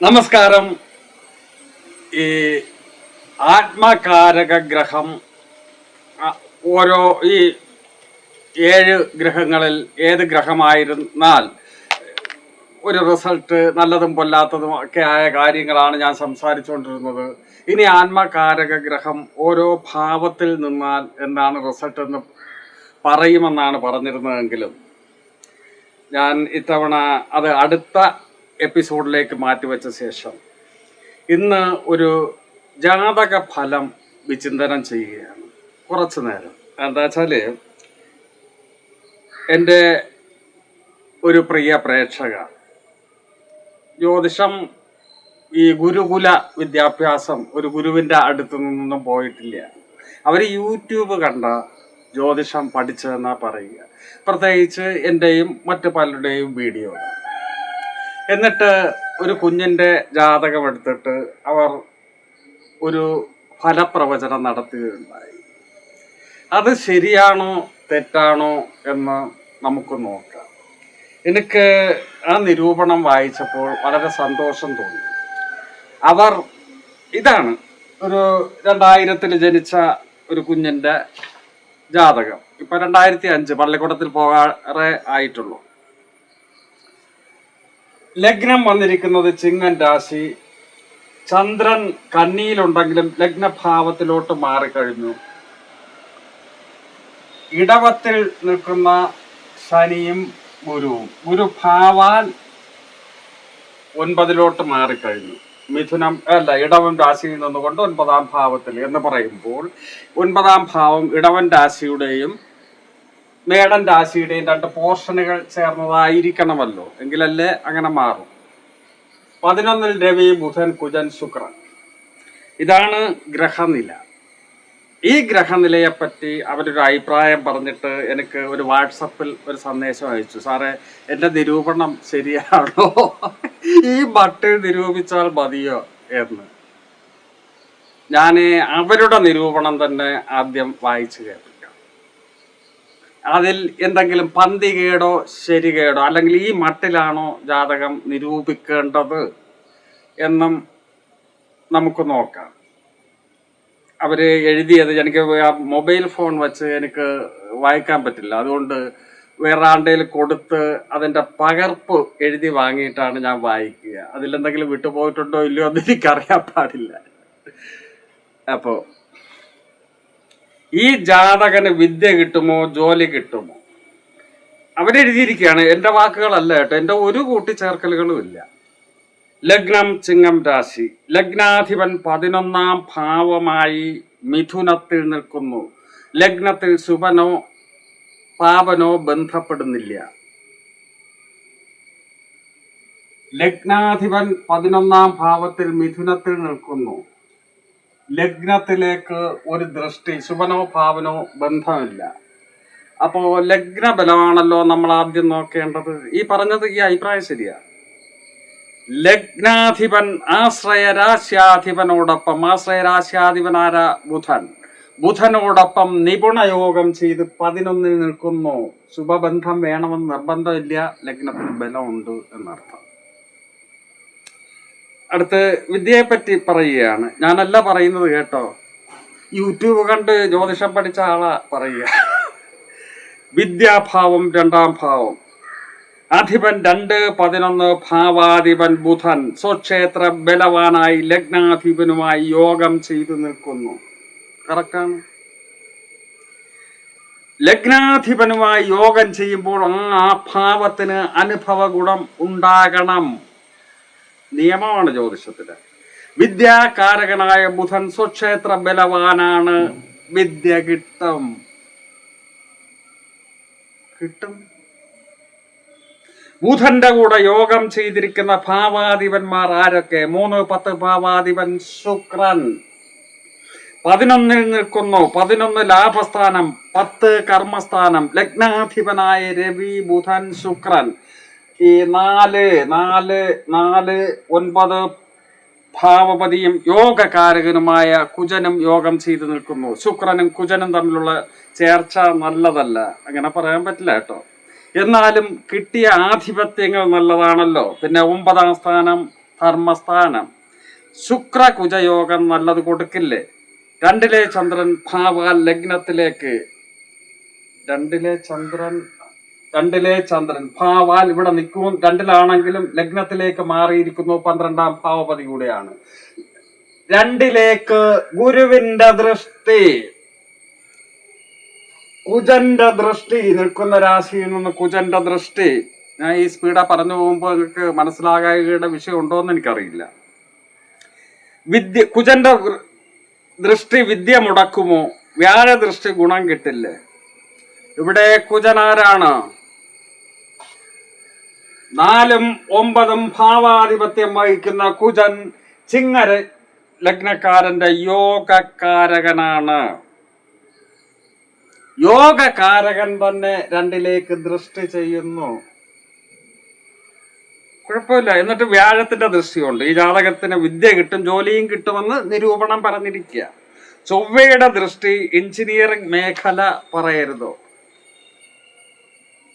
നമസ്കാരം. ഈ ആത്മകാരക ഗ്രഹം ഓരോ ഈ ഏഴ് ഗ്രഹങ്ങളിൽ ഏത് ഗ്രഹമായിരുന്നാൽ ഒരു റിസൾട്ട് നല്ലതും പൊല്ലാത്തതും ഒക്കെ ആയ കാര്യങ്ങളാണ് ഞാൻ സംസാരിച്ചുകൊണ്ടിരുന്നത്. ഇനി ആത്മകാരക ഗ്രഹം ഓരോ ഭാവത്തിൽ നിന്നാൽ എന്താണ് റിസൾട്ട് എന്ന് പറയുമെന്നാണ് പറഞ്ഞിരുന്നതെങ്കിലും ഞാൻ ഇത്തവണ അത് അടുത്ത എപ്പിസോഡിലേക്ക് മാറ്റിവെച്ച ശേഷം ഇന്ന് ഒരു ജാതക ഫലം വിചിന്തനം ചെയ്യുകയാണ്. കുറച്ചു നേരം. എന്താ വെച്ചാൽ എന്റെ ഒരു പ്രിയ പ്രേക്ഷക ജ്യോതിഷം ഈ ഗുരുകുല വിദ്യാഭ്യാസം ഒരു ഗുരുവിന്റെ അടുത്ത് നിന്നൊന്നും പോയിട്ടില്ല. അവർ യൂട്യൂബ് കണ്ട ജ്യോതിഷം പഠിച്ചതെന്നാണ് പറയുക. പ്രത്യേകിച്ച് എന്റെയും മറ്റു പലരുടെയും വീഡിയോ എന്നിട്ട് ഒരു കുഞ്ഞിന്റെ ജാതകം എടുത്തിട്ട് അവർ ഒരു ഫലപ്രവചനം നടത്തുകയുണ്ടായി അത് ശരിയാണോ തെറ്റാണോ എന്ന് നമുക്ക് നോക്കാം. എനിക്ക് ആ നിരൂപണം വായിച്ചപ്പോൾ വളരെ സന്തോഷം തോന്നി. അവർ ഇതാണ് ഒരു രണ്ടായിരത്തിൽ ജനിച്ച ഒരു കുഞ്ഞിന്റെ ജാതകം. ഇപ്പൊ രണ്ടായിരത്തി അഞ്ച് പള്ളിക്കൂടത്തിൽ പോകാറെ ആയിട്ടുള്ളൂ. ലഗ്നം വന്നിരിക്കുന്നത് ചിങ്ങൻ രാശി. ചന്ദ്രൻ കന്നിയിലുണ്ടെങ്കിലും ലഗ്നഭാവത്തിലോട്ട് മാറിക്കഴിഞ്ഞു. ഇടവത്തിൽ നിൽക്കുന്ന ശനിയും ഗുരുവും. ഗുരു ഭാവാൽ ഒൻപതിലോട്ട് മാറിക്കഴിഞ്ഞു. മിഥുനം അല്ല ഇടവൻ രാശിയിൽ നിന്നുകൊണ്ട് ഒൻപതാം ഭാവത്തിൽ എന്ന് പറയുമ്പോൾ ഒൻപതാം ഭാവം ഇടവൻ രാശിയുടെയും മേടൻ രാശിയുടെയും രണ്ട് പോർഷനുകൾ ചേർന്നതായിരിക്കണമല്ലോ. എങ്കിലല്ലേ അങ്ങനെ മാറും. പതിനൊന്നിൽ രവി ബുധൻ കുജൻ ശുക്രൻ. ഇതാണ് ഗ്രഹനില. ഈ ഗ്രഹനിലയെപ്പറ്റി അവരൊരു അഭിപ്രായം പറഞ്ഞിട്ട് എനിക്ക് ഒരു വാട്സപ്പിൽ ഒരു സന്ദേശം അയച്ചു. സാറേ എന്റെ നിരൂപണം ശരിയാണോ? ഈ ബട്ട് നിരൂപിച്ചാൽ മതിയോ? എന്ന്. ഞാൻ അവരുടെ നിരൂപണം തന്നെ ആദ്യം വായിച്ചു കേൾപ്പിക്കാം അതിൽ എന്തെങ്കിലും പന്തികേടോ ശരികേടോ അല്ലെങ്കിൽ ഈ മട്ടിലാണോ ജാതകം നിരൂപിക്കേണ്ടത് എന്നും നമുക്ക് നോക്കാം. അവർ എഴുതിയത് എനിക്ക് മൊബൈൽ ഫോൺ വെച്ച് എനിക്ക് വായിക്കാൻ പറ്റില്ല. അതുകൊണ്ട് വേറെ ആണ്ടയിൽ കൊടുത്ത് അതിന്റെ പകർപ്പ് എഴുതി വാങ്ങിയിട്ടാണ് ഞാൻ വായിക്കുക. അതിലെന്തെങ്കിലും വിട്ടുപോയിട്ടുണ്ടോ ഇല്ലയോ എന്ന് എനിക്കറിയാൻ പാടില്ല. അപ്പോ ഈ ജാതകന് വിദ്യ കിട്ടുമോ ജോലി കിട്ടുമോ? അവരെഴുതിയിരിക്കുകയാണ് എന്റെ വാക്കുകളല്ല കേട്ടോ എന്റെ ഒരു കൂട്ടിച്ചേർക്കലുകളും ഇല്ല. ലഗ്നം ചിങ്ങം രാശി. ലഗ്നാധിപൻ പതിനൊന്നാം ഭാവമായി മിഥുനത്തിൽ നിൽക്കുന്നു. ലഗ്നത്തിൽ ശുഭനോ പാപനോ ബന്ധപ്പെടുന്നില്ല. ലഗ്നാധിപൻ പതിനൊന്നാം ഭാവത്തിൽ മിഥുനത്തിൽ നിൽക്കുന്നു. ലഗ്നത്തിലേക്ക് ഒരു ദൃഷ്ടി ശുഭനോ ഭാവനോ ബന്ധമില്ല. അപ്പോ ലഗ്ന ബലമാണല്ലോ നമ്മൾ ആദ്യം നോക്കേണ്ടത്. ഈ പറഞ്ഞത് ഈ അഭിപ്രായം ശരിയാ. ലഗ്നാധിപൻ ആശ്രയരാശ്യാധിപനോടൊപ്പം ആശ്രയരാശ്യാധിപനാര ബുധൻ. ബുധനോടൊപ്പം നിപുണയോഗം ചെയ്ത് പതിനൊന്നിൽ നിൽക്കുന്നു. ശുഭബന്ധം വേണമെന്ന് നിർബന്ധമില്ല. ലഗ്നത്തിന് ബലമുണ്ട് എന്നർത്ഥം. അടുത്ത് വിദ്യയെ പറ്റി പറയുകയാണ്. ഞാനല്ല പറയുന്നത് കേട്ടോ. യൂട്യൂബ് കണ്ട് ജ്യോതിഷം പഠിച്ച ആളാ പറയുക. വിദ്യാഭാവം രണ്ടാം ഭാവം. അധിപൻ രണ്ട് പതിനൊന്ന് ഭാവാധിപൻ ബുധൻ. സ്വക്ഷേത്ര ബലവാനായി ലഗ്നാധിപനുമായി യോഗം ചെയ്തു നിൽക്കുന്നു. കറക്റ്റാണ് ലഗ്നാധിപനുമായി യോഗം ചെയ്യുമ്പോൾ ആ ഭാവത്തിന് അനുഭവ ഗുണം ഉണ്ടാകണം. നിയമമാണ് ജ്യോതിഷത്തിൽ വിദ്യാകാരകനായ ബുധൻ സ്വക്ഷേത്ര ബലവാനാണ്. വിദ്യ കിട്ടും. കിട്ടും. ബുധന്റെ കൂടെ യോഗം ചെയ്തിരിക്കുന്ന ഭാവാധിപന്മാർ ആരൊക്കെ? മൂന്ന് പത്ത് ഭാവാധിപൻ ശുക്രൻ. പതിനൊന്നിൽ നിൽക്കുന്നു. പതിനൊന്ന് ലാഭസ്ഥാനം പത്ത് കർമ്മസ്ഥാനം. ലഗ്നാധിപനായ രവി ബുധൻ ശുക്രൻ. ഈ നാല് നാല് നാല് ഒൻപത് ഭാവപതിയും യോഗകാരകനുമായ കുജനും യോഗം ചെയ്തു നിൽക്കുന്നു. ശുക്രനും കുജനും തമ്മിലുള്ള ചേർച്ച നല്ലതല്ല. അങ്ങനെ പറയാൻ പറ്റില്ല കേട്ടോ. എന്നാലും കിട്ടിയ ആധിപത്യങ്ങൾ നല്ലതാണല്ലോ. പിന്നെ ഒമ്പതാം സ്ഥാനം ധർമ്മസ്ഥാനം. ശുക്ര കുജയോഗം നല്ലത് കൊടുക്കില്ലേ? രണ്ടിലെ ചന്ദ്രൻ ഭാവാൽ ലഗ്നത്തിലേക്ക്. രണ്ടിലെ ചന്ദ്രൻ രണ്ടിലെ ചന്ദ്രൻ. ഭാവാൽ ഇവിടെ നിൽക്കും. രണ്ടിലാണെങ്കിലും ലഗ്നത്തിലേക്ക് മാറിയിരിക്കുന്നു. പന്ത്രണ്ടാം ഭാവപതി കൂടെയാണ്. രണ്ടിലേക്ക് ഗുരുവിന്റെ ദൃഷ്ടി. കുജന്റെ ദൃഷ്ടി. നിൽക്കുന്ന രാശിയിൽ നിന്ന് കുജന്റെ ദൃഷ്ടി. ഞാൻ ഈ സ്പീഡാ പറഞ്ഞു പോകുമ്പോൾ നിങ്ങൾക്ക് മനസ്സിലാകായുടെ വിഷയം ഉണ്ടോ എന്ന് എനിക്കറിയില്ല. വിദ്യ കുജന്റെ ദൃഷ്ടി വിദ്യ മുടക്കുമോ? വ്യാഴ ദൃഷ്ടി ഗുണം കിട്ടില്ലേ? ഇവിടെ കുജനാരാണ്? നാലും ഒമ്പതും ഭാവാധിപത്യം വഹിക്കുന്ന കുജൻ ചിങ്ങര ലഗ്നക്കാരന്റെ യോഗകാരകനാണ് യോഗകാരകൻ തന്നെ രണ്ടിലേക്ക് ദൃഷ്ടി ചെയ്യുന്നു. കുഴപ്പമില്ല. എന്നിട്ട് വ്യാഴത്തിന്റെ ദൃഷ്ടിയുണ്ട്. ഈ ജാതകത്തിന് വിദ്യ കിട്ടും ജോലിയും കിട്ടുമെന്ന് നിരൂപണം പറഞ്ഞിരിക്കുക. ചൊവ്വയുടെ ദൃഷ്ടി എഞ്ചിനീയറിംഗ് മേഖല പറയരുതോ?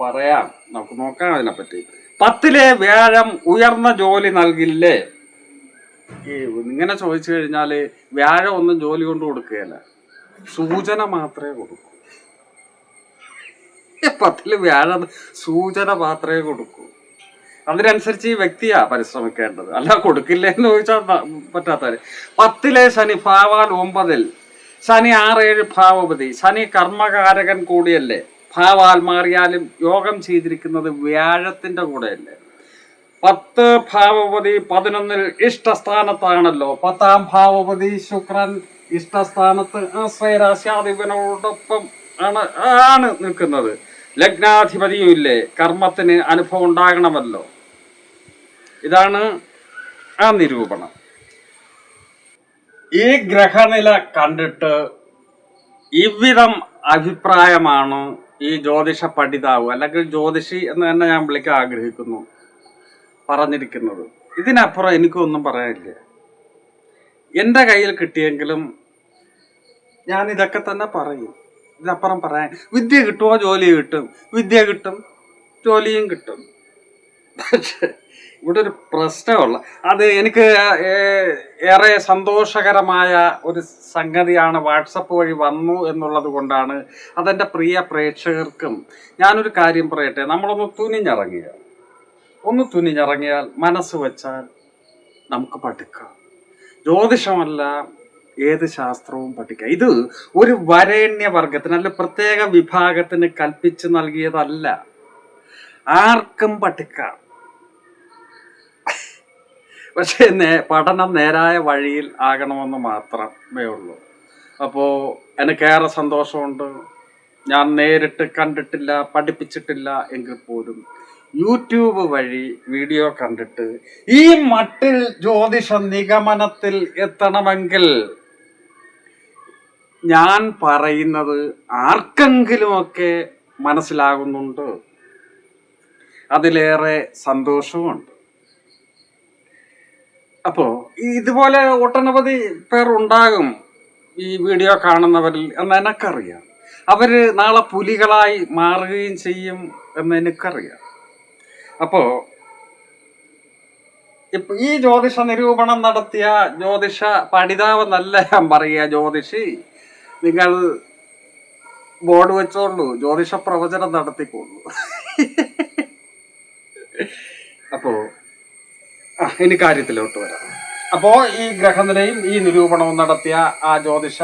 പറയാം. നമുക്ക് നോക്കാം അതിനെപ്പറ്റി. പത്തിലെ വ്യാഴം ഉയർന്ന ജോലി നൽകില്ലേ? ഇങ്ങനെ ചോദിച്ചു കഴിഞ്ഞാൽ വ്യാഴം ഒന്നും ജോലി കൊണ്ട് കൊടുക്കുകയല്ല. സൂചന മാത്രമേ കൊടുക്കൂ. പത്തിൽ വ്യാഴം സൂചന മാത്രമേ കൊടുക്കൂ. അതിനനുസരിച്ച് ഈ വ്യക്തിയാ പരിശ്രമിക്കേണ്ടത്. അല്ല കൊടുക്കില്ല എന്ന് ചോദിച്ചാൽ പറ്റാത്തവര്. പത്തിലെ ശനി ഭാവാൽ ഒമ്പതിൽ. ശനി ആറേഴ് ഭാവപതി. ശനി കർമ്മകാരകൻ കൂടിയല്ലേ? ഭാവാൽ മാറിയാലും യോഗം ചെയ്തിരിക്കുന്നത് വ്യാഴത്തിന്റെ കൂടെയല്ലേ? പത്ത് ഭാവപതി പതിനൊന്നിൽ ഇഷ്ടസ്ഥാനത്താണല്ലോ. പത്താം ഭാവപതി ശുക്രൻ ഇഷ്ടസ്ഥാനത്ത് ആശ്രയരാശാധിപനോടൊപ്പം ആണ് ആണ് നിൽക്കുന്നത്. ലഗ്നാധിപതിയും ഇല്ലേ? കർമ്മത്തിന് അനുഭവം ഉണ്ടാകണമല്ലോ. ഇതാണ് ആ നിരൂപണം. ഈ ഗ്രഹനില കണ്ടിട്ട് ഇവിധം അഭിപ്രായമാണ് ഈ ജ്യോതിഷ പഠിതാവ് അല്ലെങ്കിൽ ജ്യോതിഷി എന്ന് തന്നെ ഞാൻ വിളിക്കാൻ ആഗ്രഹിക്കുന്നു. പറഞ്ഞിരിക്കുന്നത്. ഇതിനപ്പുറം എനിക്കൊന്നും പറയാനില്ല. എന്റെ കയ്യിൽ കിട്ടിയെങ്കിലും ഞാൻ ഇതൊക്കെ തന്നെ പറയും. ഇതിനപ്പുറം പറയാൻ വിദ്യ കിട്ടുമോ ജോലി കിട്ടും. വിദ്യ കിട്ടും ജോലിയും കിട്ടും. പക്ഷേ ഇവിടെ ഒരു പ്രശ്നമുള്ള അത് എനിക്ക് ഏറെ സന്തോഷകരമായ ഒരു സംഗതിയാണ് വാട്സപ്പ് വഴി വന്നു എന്നുള്ളത് കൊണ്ടാണ് അതെന്റെ പ്രിയ പ്രേക്ഷകർക്കും ഞാനൊരു കാര്യം പറയട്ടെ. നമ്മളൊന്ന് തുനിഞ്ഞിറങ്ങിയ ഒന്ന് തുനിഞ്ഞിറങ്ങിയാൽ മനസ്സ് വച്ചാൽ നമുക്ക് പഠിക്കാം. ജ്യോതിഷമല്ല ഏത് ശാസ്ത്രവും പഠിക്കാം. ഇത് ഒരു വരേണ്യ വർഗത്തിന് അല്ല പ്രത്യേക വിഭാഗത്തിന് കൽപ്പിച്ച് നൽകിയതല്ല. ആർക്കും പഠിക്കാം. പക്ഷേ നേ പഠനം നേരായ വഴിയിൽ ആകണമെന്ന് മാത്രമേ ഉള്ളൂ. അപ്പോൾ എനിക്കേറെ സന്തോഷമുണ്ട്. ഞാൻ നേരിട്ട് കണ്ടിട്ടില്ല പഠിപ്പിച്ചിട്ടില്ല എങ്കിൽ പോലും യൂട്യൂബ് വഴി വീഡിയോ കണ്ടിട്ട് ഈ മട്ടിൽ ജ്യോതിഷ നിഗമനത്തിൽ എത്തണമെങ്കിൽ ഞാൻ പറയുന്നത് ആർക്കെങ്കിലുമൊക്കെ മനസ്സിലാകുന്നുണ്ട്. അതിലേറെ സന്തോഷവുമുണ്ട് അപ്പോ ഇതുപോലെ ഒട്ടനവധി പേർ ഉണ്ടാകും ഈ വീഡിയോ കാണുന്നവരിൽ എന്ന് എനിക്കറിയാം. അവർ നാളെ പുലികളായി മാറുകയും ചെയ്യും എന്ന് എനിക്കറിയാം. അപ്പോ ഈ ജ്യോതിഷ നിരൂപണം നടത്തിയ ജ്യോതിഷ പഠിതാവെന്നല്ല ഞാൻ പറയുക ജ്യോതിഷി നിങ്ങൾ ബോർഡ് വെച്ചോളൂ ജ്യോതിഷ പ്രവചനം നടത്തിക്കോളൂ. അപ്പോ ഇനി കാര്യത്തിലോട്ട് വരാം. അപ്പോ ഈ ഗ്രഹനിലയും ഈ നിരൂപണവും നടത്തിയ ആ ജ്യോതിഷ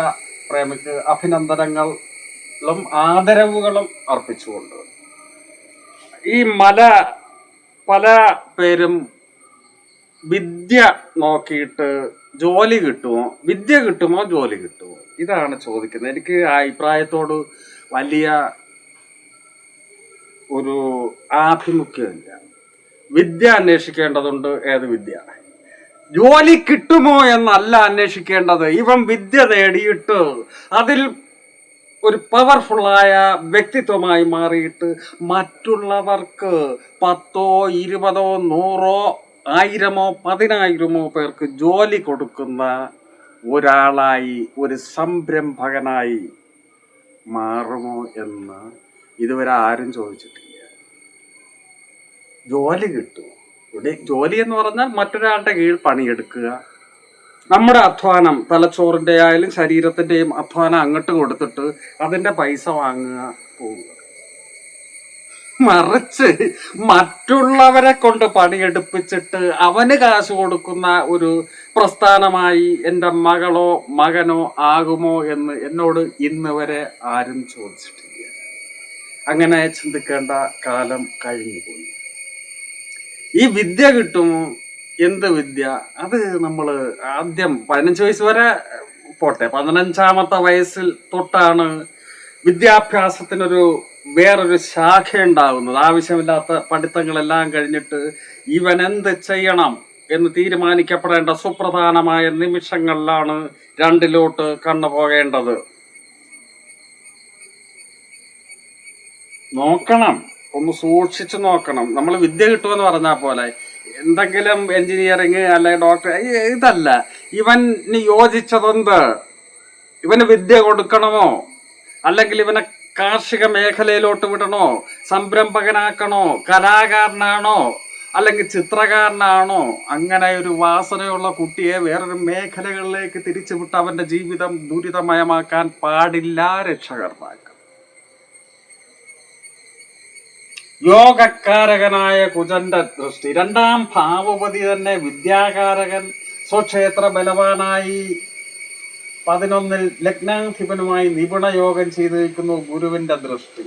പ്രേമിക്ക് അഭിനന്ദനങ്ങളും ആദരവുകളും അർപ്പിച്ചുകൊണ്ട് ഈ മല പല പേരും വിദ്യ നോക്കിയിട്ട് ജോലി കിട്ടുമോ? വിദ്യ കിട്ടുമോ? ജോലി കിട്ടുമോ? ഇതാണ് ചോദിക്കുന്നത്. എനിക്ക് അഭിപ്രായത്തോട് വലിയ ഒരു ആഭിമുഖ്യമില്ല. വിദ്യ അന്വേഷിക്കേണ്ടതുണ്ട് ഏത് വിദ്യ ജോലി കിട്ടുമോ എന്നല്ല അന്വേഷിക്കേണ്ടത്. ഇവൻ വിദ്യ നേടിയിട്ട് അതിൽ ഒരു പവർഫുള്ളായ വ്യക്തിത്വമായി മാറിയിട്ട് മറ്റുള്ളവർക്ക് പത്തോ ഇരുപതോ നൂറോ ആയിരമോ പതിനായിരമോ പേർക്ക് ജോലി കൊടുക്കുന്ന ഒരാളായി ഒരു സംരംഭകനായി മാറുമോ എന്ന് ഇതുവരെ ആരും ചോദിച്ചിട്ടില്ല. ജോലി കിട്ടും. ഇവിടെ ജോലി എന്ന് പറഞ്ഞാൽ മറ്റൊരാളുടെ കീഴിൽ പണിയെടുക്കുക. നമ്മുടെ അധ്വാനം തലച്ചോറിന്റെ ആയാലും ശരീരത്തിന്റെയും അധ്വാനം അങ്ങോട്ട് കൊടുത്തിട്ട് അതിന്റെ പൈസ വാങ്ങുക പോവുക. മറിച്ച് മറ്റുള്ളവരെ കൊണ്ട് പണിയെടുപ്പിച്ചിട്ട് അവന് കാശ് കൊടുക്കുന്ന ഒരു പ്രസ്ഥാനമായി എന്റെ മകളോ മകനോ ആകുമോ എന്ന് എന്നോട് ഇന്ന് വരെ ആരും ചോദിച്ചിട്ടില്ല. അങ്ങനെ ചിന്തിക്കേണ്ട കാലം കഴിഞ്ഞുപോയി. ഈ വിദ്യ കിട്ടും. എന്ത് വിദ്യ? അത് നമ്മൾ ആദ്യം പതിനഞ്ച് വയസ്സ് വരെ പോട്ടെ. പതിനഞ്ചാമത്തെ വയസ്സിൽ തൊട്ടാണ് വിദ്യാഭ്യാസത്തിനൊരു വേറൊരു ശാഖ ഉണ്ടാകുന്നത്. ആവശ്യമില്ലാത്ത പഠിത്തങ്ങളെല്ലാം കഴിഞ്ഞിട്ട് ഇവൻ എന്ത് ചെയ്യണം എന്ന് തീരുമാനിക്കപ്പെടേണ്ട സുപ്രധാനമായ നിമിഷങ്ങളിലാണ് രണ്ടിലോട്ട് കണ്ണു പോകേണ്ടത്. നോക്കണം. ഒന്ന് സൂക്ഷിച്ചു നോക്കണം. നമ്മൾ വിദ്യ കിട്ടുമെന്ന് പറഞ്ഞാൽ പോലെ. എന്തെങ്കിലും എഞ്ചിനീയറിങ് അല്ലെങ്കിൽ ഡോക്ടർ ഇതല്ല. ഇവന് യോജിച്ചതെന്ത്? ഇവന് വിദ്യ കൊടുക്കണമോ? അല്ലെങ്കിൽ ഇവനെ കാർഷിക മേഖലയിലോട്ട് വിടണോ? സംരംഭകനാക്കണോ? കലാകാരനാണോ? അല്ലെങ്കിൽ ചിത്രകാരനാണോ? അങ്ങനെ ഒരു വാസനയുള്ള കുട്ടിയെ വേറൊരു മേഖലകളിലേക്ക് തിരിച്ചുവിട്ട് അവന്റെ ജീവിതം ദുരിതമയമാക്കാൻ പാടില്ല രക്ഷകർത്താക്കൾ യോഗക്കാരകനായ കുജന്റെ ദൃഷ്ടി. രണ്ടാം ഭാവപതി തന്നെ വിദ്യാകാരകൻ സ്വക്ഷേത്ര ബലവാനായി പതിനൊന്നിൽ ലഗ്നാധിപനുമായി നിപുണ യോഗം ചെയ്തിരിക്കുന്നു ഗുരുവിന്റെ ദൃഷ്ടി.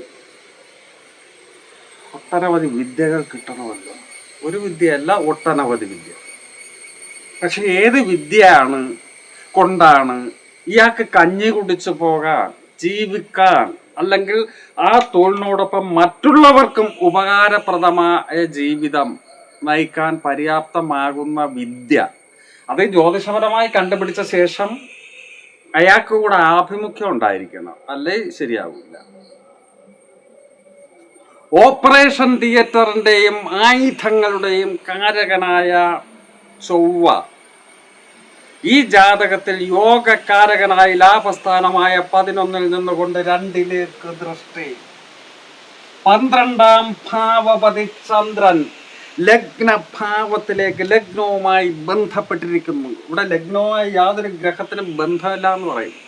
ഒട്ടനവധി വിദ്യകൾ കിട്ടണമല്ലോ. ഒരു വിദ്യയല്ല ഒട്ടനവധി വിദ്യ. പക്ഷെ ഏത് വിദ്യയാണ് കൊണ്ടാണ് ഇയാൾക്ക് കഞ്ഞി കുടിച്ചു പോകാൻ ജീവിക്കാൻ അല്ലെങ്കിൽ ആ തൊഴിലിനോടൊപ്പം മറ്റുള്ളവർക്കും ഉപകാരപ്രദമായ ജീവിതം നയിക്കാൻ പര്യാപ്തമാകുന്ന വിദ്യ. അത് ജ്യോതിഷപരമായി കണ്ടുപിടിച്ച ശേഷം അയാൾക്ക് കൂടെ ആഭിമുഖ്യം ഉണ്ടായിരിക്കണം. അല്ലേ? ശരിയാവില്ല. ഓപ്പറേഷൻ തിയേറ്ററിന്റെയും ആയുധങ്ങളുടെയും കാരകനായ ചൊവ്വ ഈ ജാതകത്തിൽ യോഗകാരകനായ ലാഭസ്ഥാനമായ പതിനൊന്നിൽ നിന്നുകൊണ്ട് രണ്ടിലേക്ക് ദൃഷ്ടി. പന്ത്രണ്ടാം ഭാവപതി ചന്ദ്രൻ ലഗ്നഭാവത്തിലേക്ക് ലഗ്നവുമായി ബന്ധപ്പെട്ടിരിക്കുന്നു. ഇവിടെ ലഗ്നവുമായി യാതൊരു ഗ്രഹത്തിനും ബന്ധമില്ല എന്ന് പറയും.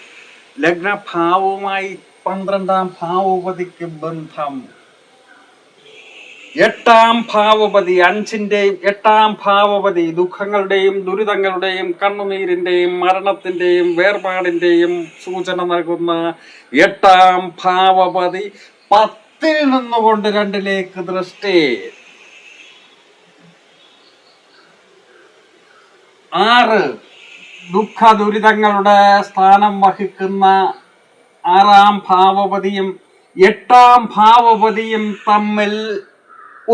ലഗ്നഭാവവുമായി പന്ത്രണ്ടാം ഭാവപതിക്ക് ബന്ധം. എട്ടാം ഭാവപതി അഞ്ചിന്റെയും എട്ടാം ഭാവപതി ദുഃഖങ്ങളുടെയും ദുരിതങ്ങളുടെയും കണ്ണുനീരിന്റെയും മരണത്തിന്റെയും വേർപാടിന്റെയും സൂചന നൽകുന്ന എട്ടാം ഭാവപതി പത്തിൽ നിന്നുകൊണ്ട് രണ്ടിലേക്ക് ദൃഷ്ടി. ആറ് ദുഃഖ ദുരിതങ്ങളുടെ സ്ഥാനം വഹിക്കുന്ന ആറാം ഭാവപതിയും എട്ടാം ഭാവപതിയും തമ്മിൽ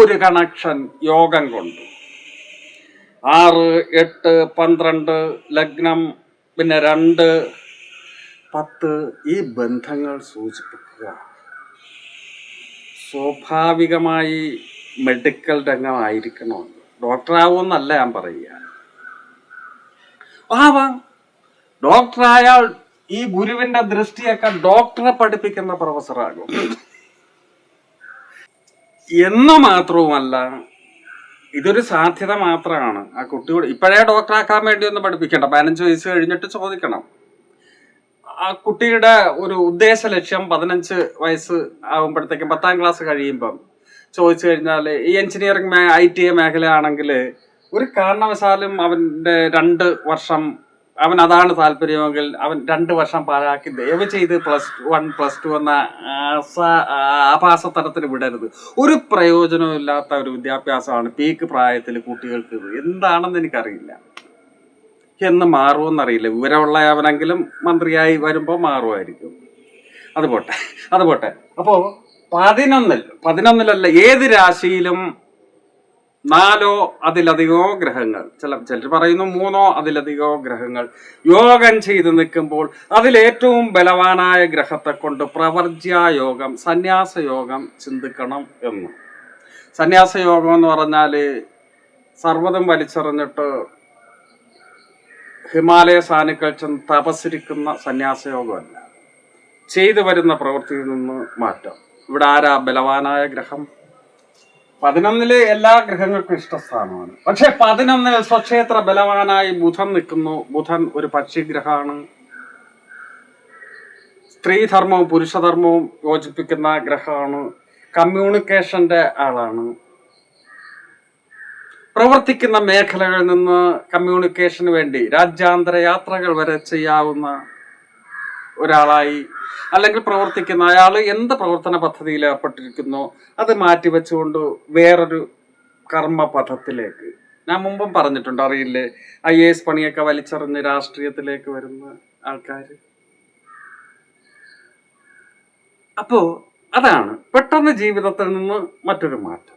ഒരു കണക്ഷൻ യോഗം കൊണ്ട്. ആറ് എട്ട് പന്ത്രണ്ട് ലഗ്നം പിന്നെ രണ്ട് പത്ത് ഈ ബന്ധങ്ങൾ സൂചിപ്പിക്കുക. സ്വാഭാവികമായി മെഡിക്കൽ രംഗമായിരിക്കണമെന്ന് ഡോക്ടറാവുമെന്നല്ല ഞാൻ പറയുക. ആവാം. ഡോക്ടറായാൽ ഈ ഗുരുവിന്റെ ദൃഷ്ടിയൊക്കെ ഡോക്ടറെ പഠിപ്പിക്കുന്ന പ്രൊഫസറാകും എന്ന് മാത്രവുമല്ല ഇതൊരു സാധ്യത മാത്രമാണ്. ആ കുട്ടിയോട് ഇപ്പോഴേ ഡോക്ടറാക്കാൻ വേണ്ടി ഒന്ന് പഠിപ്പിക്കണ്ട. പതിനഞ്ച് വയസ്സ് കഴിഞ്ഞിട്ട് ചോദിക്കണം. ആ കുട്ടിയുടെ ഒരു ഉദ്ദേശ ലക്ഷ്യം പതിനഞ്ച് വയസ്സ് ആകുമ്പോഴത്തേക്കും പത്താം ക്ലാസ് കഴിയുമ്പം ചോദിച്ചു കഴിഞ്ഞാൽ ഈ എഞ്ചിനീയറിംഗ് ഐ ടി മേഖലയാണെങ്കിൽ ഒരു കാരണവശാലും അവന്റെ രണ്ട് വർഷം അവൻ അതാണ് താല്പര്യമെങ്കിൽ അവൻ രണ്ട് വർഷം പാഴാക്കി ദയവ് ചെയ്ത് പ്ലസ് വൺ പ്ലസ് ടു എന്ന ആഭാസതലത്തിൽ വിടരുത്. ഒരു പ്രയോജനമില്ലാത്ത ഒരു വിദ്യാഭ്യാസമാണ് പീക്ക് പ്രായത്തിൽ കുട്ടികൾക്ക് എന്താണെന്ന് എനിക്കറിയില്ല. എന്ന് മാറുമെന്നറിയില്ല വിവരമുള്ള അവനെങ്കിലും മന്ത്രിയായി വരുമ്പോൾ മാറുമായിരിക്കും. അതുപോട്ടെ അതുപോട്ടെ അപ്പോൾ പതിനൊന്നിൽ പതിനൊന്നിലല്ല ഏത് രാശിയിലും നാലോ അതിലധികമോ ഗ്രഹങ്ങൾ. ചില ചിലർ പറയുന്നു മൂന്നോ അതിലധികമോ ഗ്രഹങ്ങൾ. യോഗം ചെയ്ത് നിൽക്കുമ്പോൾ അതിലേറ്റവും ബലവാനായ ഗ്രഹത്തെ കൊണ്ട് പ്രവർജ്യായോഗം സന്യാസയോഗം സന്യാസ ചിന്തിക്കണം എന്ന്. സന്യാസയോഗം എന്ന് പറഞ്ഞാൽ സർവതും വലിച്ചെറിഞ്ഞിട്ട് ഹിമാലയ സാനുക്കൾ ചെന്ന് തപസ്സിരിക്കുന്ന സന്യാസയോഗമല്ല. ചെയ്തു വരുന്ന പ്രവൃത്തിയിൽ നിന്ന് മാറ്റം. ഇവിടെ ആരാ ബലവാനായ ഗ്രഹം? പതിനൊന്നിൽ എല്ലാ ഗ്രഹങ്ങൾക്കും ഇഷ്ടസ്ഥാനമാണ്. പക്ഷെ പതിനൊന്നിൽ സ്വക്ഷേത്ര ബലവാനായി ബുധൻ നിൽക്കുന്നു. ബുധൻ ഒരു പക്ഷിഗ്രഹമാണ്. സ്ത്രീധർമ്മവും പുരുഷധർമ്മവും യോജിപ്പിക്കുന്ന ഗ്രഹമാണ്. കമ്മ്യൂണിക്കേഷന്റെ ആളാണ്. പ്രവർത്തിക്കുന്ന മേഖലകളിൽ നിന്ന് കമ്മ്യൂണിക്കേഷന് വേണ്ടി രാജ്യാന്തര യാത്രകൾ വരെ ചെയ്യാവുന്ന ഒരാളായി അല്ലെങ്കിൽ പ്രവർത്തിക്കുന്ന അയാൾ എന്ത് പ്രവർത്തന പദ്ധതിയിൽ ഏർപ്പെട്ടിരിക്കുന്നു അത് മാറ്റിവെച്ചുകൊണ്ട് വേറൊരു കർമ്മ പഥത്തിലേക്ക് ഞാൻ മുമ്പും പറഞ്ഞിട്ടുണ്ട് അറിയില്ലേ? ഐ എ എസ് പണിയൊക്കെ വലിച്ചെറിഞ്ഞ് രാഷ്ട്രീയത്തിലേക്ക് വരുന്ന ആൾക്കാർ അപ്പോ അതാണ് പെട്ടെന്ന് ജീവിതത്തിൽ നിന്ന് മറ്റൊരു മാറ്റം.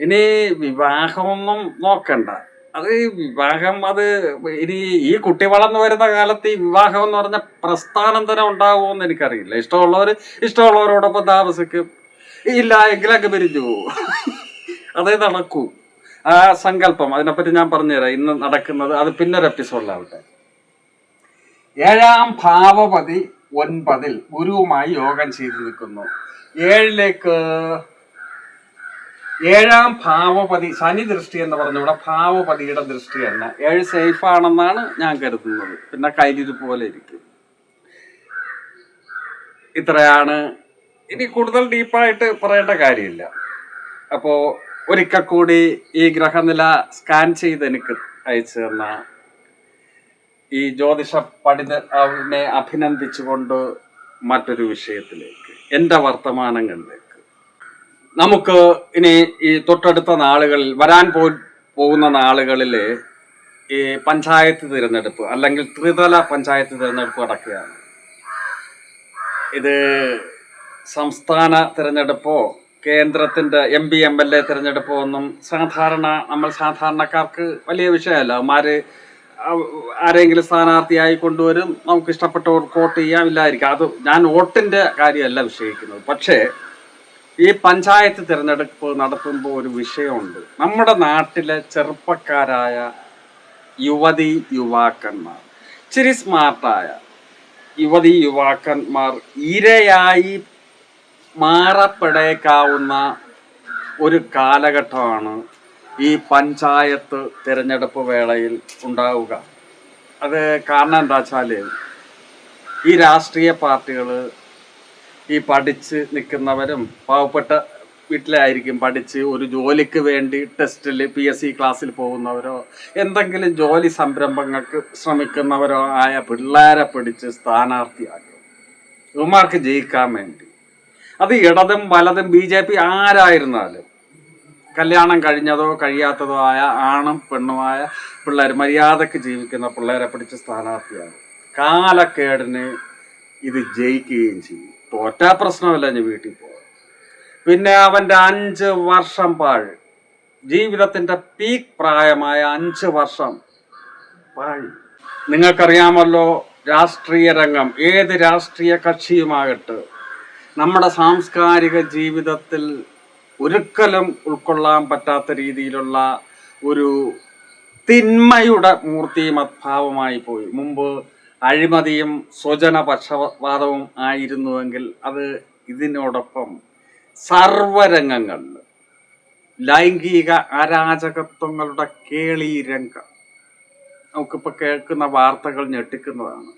ഇനി വിവാഹമൊന്നും നോക്കണ്ട. അത് വിവാഹം അത് ഇനി ഈ കുട്ടി വളർന്നു വരുന്ന കാലത്ത് ഈ വിവാഹം എന്ന് പറഞ്ഞ പ്രസ്ഥാനം തന്നെ ഉണ്ടാവുമെന്ന് എനിക്കറിയില്ല. ഇഷ്ടമുള്ളവർ ഇഷ്ടമുള്ളവരോടൊപ്പം താമസിക്കും. ഇല്ല എങ്കിലൊക്കെ പിരിഞ്ഞു പോകും അതേ നടക്കൂ. ആ സങ്കല്പം അതിനെപ്പറ്റി ഞാൻ പറഞ്ഞുതരാം. ഇന്ന് നടക്കുന്നത് അത് പിന്നൊരു എപ്പിസോഡിലാവട്ടെ. ഏഴാം ഭാവപതി ഒൻപതിൽ ഗുരുവുമായി യോഗം ചെയ്തു നിൽക്കുന്നു. ഏഴിലേക്ക് ഏഴാം ഭാവപതി ശനി ദൃഷ്ടി എന്ന് പറഞ്ഞ ഇവിടെ ഭാവപതിയുടെ ദൃഷ്ടിയല്ല ഏഴ് സേഫ് ആണെന്നാണ് ഞാൻ കരുതുന്നത്. പിന്നെ കയ്യിലിരിപ്പ് പോലെ ഇരിക്കും. ഇത്രയാണ്. ഇനി കൂടുതൽ ഡീപ്പായിട്ട് പറയേണ്ട കാര്യമില്ല. അപ്പോ ഒരിക്കൽ കൂടി ഈ ഗ്രഹനില സ്കാൻ ചെയ്ത് എനിക്ക് അയച്ചു തന്ന ഈ ജ്യോതിഷ പഠിതനെ അഭിനന്ദിച്ചുകൊണ്ട് മറ്റൊരു വിഷയത്തിലേക്ക്. എന്റെ വർത്തമാനങ്ങളിലേക്ക് നമുക്ക് ഇനി ഈ തൊട്ടടുത്ത നാളുകളിൽ വരാൻ പോ പോകുന്ന നാളുകളിൽ ഈ പഞ്ചായത്ത് തിരഞ്ഞെടുപ്പ് അല്ലെങ്കിൽ ത്രിതല പഞ്ചായത്ത് തിരഞ്ഞെടുപ്പ് നടക്കുകയാണ്. ഇത് സംസ്ഥാന തിരഞ്ഞെടുപ്പോ കേന്ദ്രത്തിന്റെ M P M L A തിരഞ്ഞെടുപ്പോ ഒന്നും സാധാരണ നമ്മൾ സാധാരണക്കാർക്ക് വലിയ വിഷയമല്ല. അവന്മാര് ആരെങ്കിലും സ്ഥാനാർത്ഥിയായി കൊണ്ടുവരും നമുക്ക് ഇഷ്ടപ്പെട്ടവർ വോട്ട് ചെയ്യാം ഇല്ലായിരിക്കും. അത് ഞാൻ വോട്ടിന്റെ കാര്യമല്ല വിഷയിക്കുന്നത്. പക്ഷേ ഈ പഞ്ചായത്ത് തിരഞ്ഞെടുപ്പ് നടത്തുമ്പോൾ ഒരു വിഷയമുണ്ട്. നമ്മുടെ നാട്ടിലെ ചെറുപ്പക്കാരായ യുവതി യുവാക്കന്മാർ ഇച്ചിരി സ്മാർട്ടായ യുവതി യുവാക്കന്മാർ ഇരയായി മാറപ്പെടേക്കാവുന്ന ഒരു കാലഘട്ടമാണ് ഈ പഞ്ചായത്ത് തിരഞ്ഞെടുപ്പ് വേളയിൽ ഉണ്ടാവുക. അത് കാരണം എന്താ വെച്ചാൽ ഈ രാഷ്ട്രീയ പാർട്ടികൾ ഈ പഠിച്ച് നിൽക്കുന്നവരും പാവപ്പെട്ട വീട്ടിലായിരിക്കും പഠിച്ച് ഒരു ജോലിക്ക് വേണ്ടി ടെസ്റ്റിൽ പി എസ് സി ക്ലാസ്സിൽ പോകുന്നവരോ എന്തെങ്കിലും ജോലി സംരംഭങ്ങൾക്ക് ശ്രമിക്കുന്നവരോ ആയ പിള്ളേരെ പിടിച്ച് സ്ഥാനാർത്ഥിയാക്കും. ഇവന്മാർക്ക് ജയിക്കാൻ വേണ്ടി. അത് ഇടതും വലതും ബി ജെ പി ആരായിരുന്നാലും കല്യാണം കഴിഞ്ഞതോ കഴിയാത്തതോ ആയ ആണും പെണ്ണുമായ പിള്ളേർ മര്യാദയ്ക്ക് ജീവിക്കുന്ന പിള്ളേരെ പിടിച്ച് സ്ഥാനാർത്ഥിയാണ് കാലക്കേടിന് ഇത് ജയിക്കുകയും ചെയ്യും. തോറ്റാ പ്രശ്നമല്ല ഞാൻ വീട്ടിൽ പോകാം പിന്നെ അവന്റെ അഞ്ച് വർഷം പാഴ്. ജീവിതത്തിന്റെ പീക്ക് പ്രായമായ അഞ്ച് വർഷം പാഴ്. നിങ്ങൾക്കറിയാമല്ലോ രാഷ്ട്രീയ രംഗം ഏത് രാഷ്ട്രീയ കക്ഷിയുമാകട്ടെ നമ്മുടെ സാംസ്കാരിക ജീവിതത്തിൽ ഒരിക്കലും ഉൾക്കൊള്ളാൻ പറ്റാത്ത രീതിയിലുള്ള ഒരു തിന്മയുടെ മൂർത്തി മദ്ഭാവമായി പോയി. മുമ്പ് അഴിമതിയും സ്വജനപക്ഷപാതവും ആയിരുന്നുവെങ്കിൽ അത് ഇതിനോടൊപ്പം സർവരംഗങ്ങളിൽ ലൈംഗിക അരാജകത്വങ്ങളുടെ കേളി രംഗം നമുക്കിപ്പോൾ കേൾക്കുന്ന വാർത്തകൾ ഞെട്ടിക്കുന്നതാണ്.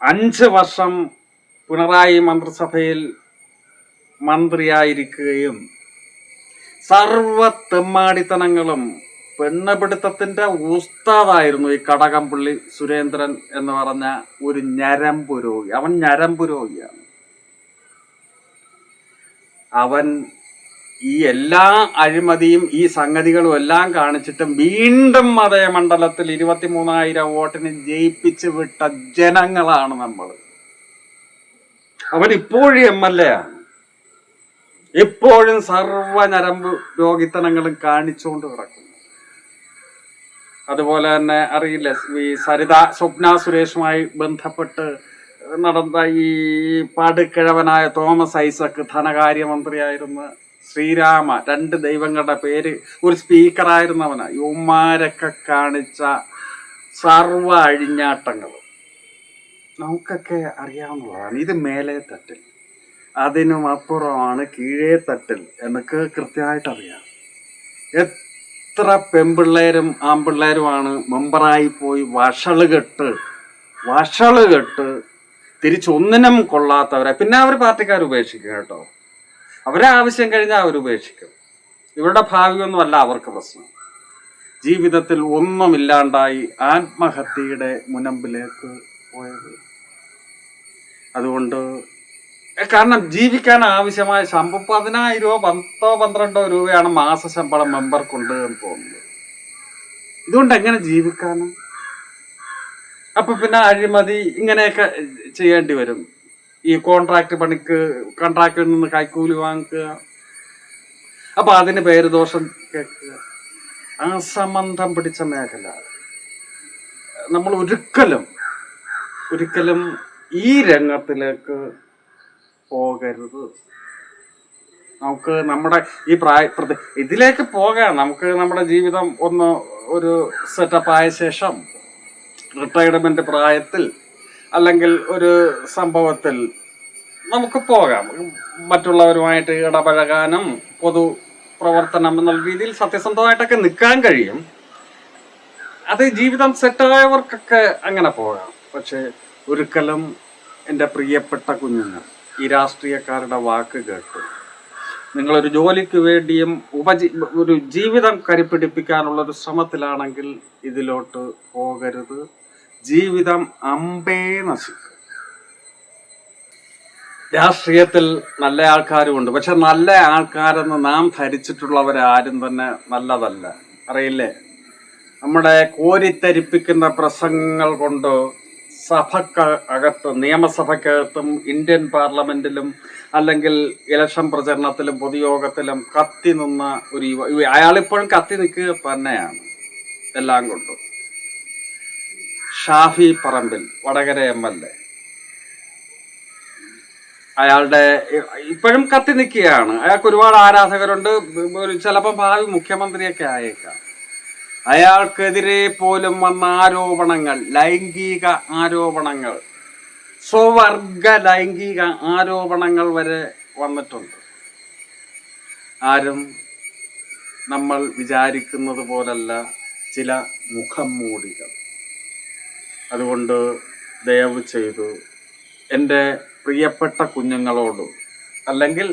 അഞ്ച് വർഷം പിണറായി മന്ത്രിസഭയിൽ മന്ത്രിയായിരിക്കുകയും സർവ തെമ്മാടിത്തനങ്ങളും പെണ്ണപിടുത്തത്തിന്റെ ഉസ്താദായിരുന്നു ഈ കടകംപള്ളി സുരേന്ദ്രൻ എന്ന് പറഞ്ഞ ഒരു ഞരമ്പുരോഗി അവൻ ഞരമ്പുരോഗിയാണ് അവൻ ഈ എല്ലാ അഴിമതിയും ഈ സംഗതികളും എല്ലാം കാണിച്ചിട്ട് വീണ്ടും അതേ മണ്ഡലത്തിൽ ഇരുപത്തിമൂന്നായിരം വോട്ടിന് ജയിപ്പിച്ച് വിട്ട ജനങ്ങളാണ് നമ്മൾ. അവൻ ഇപ്പോഴും എം എൽ എ ആണ് ഇപ്പോഴും സർവ ഞരമ്പ് രോഗിത്തനങ്ങളും കാണിച്ചുകൊണ്ട് കിടക്കുന്നു. അതുപോലെ തന്നെ അറിയില്ല ഈ സരിത സ്വപ്ന സുരേഷുമായി ബന്ധപ്പെട്ട് നടന്ന ഈ പാടുക്കിഴവനായ തോമസ് ഐസക് ധനകാര്യമന്ത്രിയായിരുന്ന ശ്രീരാമ രണ്ട് ദൈവങ്ങളുടെ പേര് ഒരു സ്പീക്കറായിരുന്നവന. യുമാരൊക്കെ കാണിച്ച സർവ അഴിഞ്ഞാട്ടങ്ങൾ നമുക്കൊക്കെ അറിയാവുന്നതാണ് ഇത് മേലെ തട്ടിൽ. അതിനും അപ്പുറമാണ് കീഴേത്തട്ടിൽ എനിക്ക് കൃത്യമായിട്ട് അറിയാം എത്ര പെൺപിള്ളേരും ആമ്പിള്ളേരുമാണ് മെമ്പറായി പോയി വഷൾ കെട്ട് വഷൾ കെട്ട് തിരിച്ചൊന്നിനും കൊള്ളാത്തവരെ. പിന്നെ അവർ പാർട്ടിക്കാർ ഉപേക്ഷിക്കും കേട്ടോ. അവരെ ആവശ്യം കഴിഞ്ഞാൽ അവർ ഉപേക്ഷിക്കും. ഇവരുടെ ഭാവിയൊന്നുമല്ല അവർക്ക് പ്രശ്നം. ജീവിതത്തിൽ ഒന്നുമില്ലാണ്ടായി ആത്മഹത്യയുടെ മുനമ്പിലേക്ക് പോയത്. അതുകൊണ്ട് കാരണം ജീവിക്കാൻ ആവശ്യമായ ശമ്പളം പതിനായിരം രൂപ പത്തോ പന്ത്രണ്ടോ രൂപയാണ് മാസ ശമ്പളം മെമ്പർക്കുണ്ട് എന്ന് തോന്നുന്നത്. ഇതുകൊണ്ട് എങ്ങനെ ജീവിക്കാനും അപ്പൊ പിന്നെ അഴിമതി ഇങ്ങനെയൊക്കെ ചെയ്യേണ്ടി വരും. ഈ കോൺട്രാക്ട് പണിക്ക് കോൺട്രാക്ടിൽ നിന്ന് കൈക്കൂലി വാങ്ങിക്കുക അപ്പൊ അതിന് പേര് ദോഷം കേൾക്കുക. അസംബന്ധം പിടിച്ച മേഖല. നമ്മൾ ഒരിക്കലും ഒരിക്കലും ഈ രംഗത്തിലേക്ക് പോകരുത്. നമുക്ക് നമ്മുടെ ഈ പ്രായ ഇതിലേക്ക് പോകാം നമുക്ക് നമ്മുടെ ജീവിതം ഒന്ന് ഒരു സെറ്റപ്പ് ആയ ശേഷം റിട്ടയർമെന്റ് പ്രായത്തിൽ അല്ലെങ്കിൽ ഒരു സംഭവത്തിൽ നമുക്ക് പോകാം. മറ്റുള്ളവരുമായിട്ട് ഇടപഴകാനും പൊതു പ്രവർത്തനം എന്നുള്ള രീതിയിൽ സത്യസന്ധമായിട്ടൊക്കെ നിൽക്കാൻ കഴിയും. അത് ജീവിതം സെറ്റായവർക്കൊക്കെ അങ്ങനെ പോകാം. പക്ഷെ ഒരിക്കലും എന്റെ പ്രിയപ്പെട്ട കുഞ്ഞുങ്ങൾ ഈ രാഷ്ട്രീയക്കാരുടെ വാക്ക് കേട്ട്. നിങ്ങളൊരു ജോലിക്ക് വേണ്ടിയും ഉപജീ ഒരു ജീവിതം കരിപ്പിടിപ്പിക്കാനുള്ള ഒരു ശ്രമത്തിലാണെങ്കിൽ ഇതിലോട്ട് പോകരുത്. ജീവിതം അമ്പേ നശിക്കും. രാഷ്ട്രീയത്തിൽ നല്ല ആൾക്കാരുമുണ്ട്. പക്ഷെ നല്ല ആൾക്കാരെന്ന് നാം ധരിച്ചിട്ടുള്ളവരാരും തന്നെ നല്ലതല്ല. അറിയില്ലേ? നമ്മുടെ കോരിത്തരിപ്പിക്കുന്ന പ്രസംഗങ്ങൾ കൊണ്ട് സഭക്ക് അകത്ത് നിയമസഭക്കകത്തും ഇന്ത്യൻ പാർലമെന്റിലും അല്ലെങ്കിൽ ഇലക്ഷൻ പ്രചരണത്തിലും പൊതുയോഗത്തിലും കത്തി നിന്ന ഒരു യുവ അയാളിപ്പോഴും കത്തി നിൽക്കുക തന്നെയാണ് എല്ലാം കൊണ്ടും. Shafi Parambil Vadakara M L A. അയാളുടെ ഇപ്പോഴും കത്തി നിൽക്കുകയാണ്. അയാൾക്ക് ഒരുപാട് ആരാധകരുണ്ട്. ചിലപ്പോൾ ഭാവി മുഖ്യമന്ത്രിയൊക്കെ ആയേക്കാം. അയാൾക്കെതിരെ പോലും വന്ന ആരോപണങ്ങൾ ലൈംഗിക ആരോപണങ്ങൾ സ്വവർഗ ലൈംഗിക ആരോപണങ്ങൾ വരെ വന്നിട്ടുണ്ട്. ആരും നമ്മൾ വിചാരിക്കുന്നത് പോലല്ല ചില മുഖം മൂടികൾ. അതുകൊണ്ട് ദയവ് ചെയ്തു എന്റെ പ്രിയപ്പെട്ട കുഞ്ഞുങ്ങളോട് അല്ലെങ്കിൽ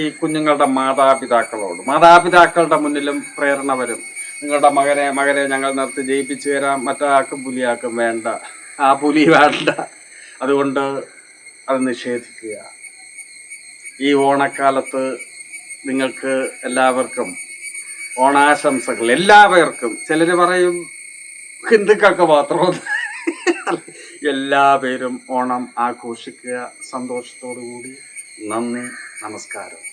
ഈ കുഞ്ഞുങ്ങളുടെ മാതാപിതാക്കളോട് മാതാപിതാക്കളുടെ മുന്നിലും പ്രേരണ വരും. നിങ്ങളുടെ മകനെ മകനെ ഞങ്ങൾ നിർത്തി ജയിപ്പിച്ചു തരാം. മറ്റാക്കും പുലിയാക്കും വേണ്ട. ആ പുലി വേണ്ട. അതുകൊണ്ട് അത് നിഷേധിക്കുക. ഈ ഓണക്കാലത്ത് നിങ്ങൾക്ക് എല്ലാവർക്കും ഓണാശംസകൾ. എല്ലാവർക്കും. ചിലർ പറയും ഹിന്ദുക്കൾക്ക് മാത്രം എല്ലാ പേരും ഓണം ആഘോഷിക്കുക. സന്തോഷത്തോടു കൂടി നന്ദി നമസ്കാരം.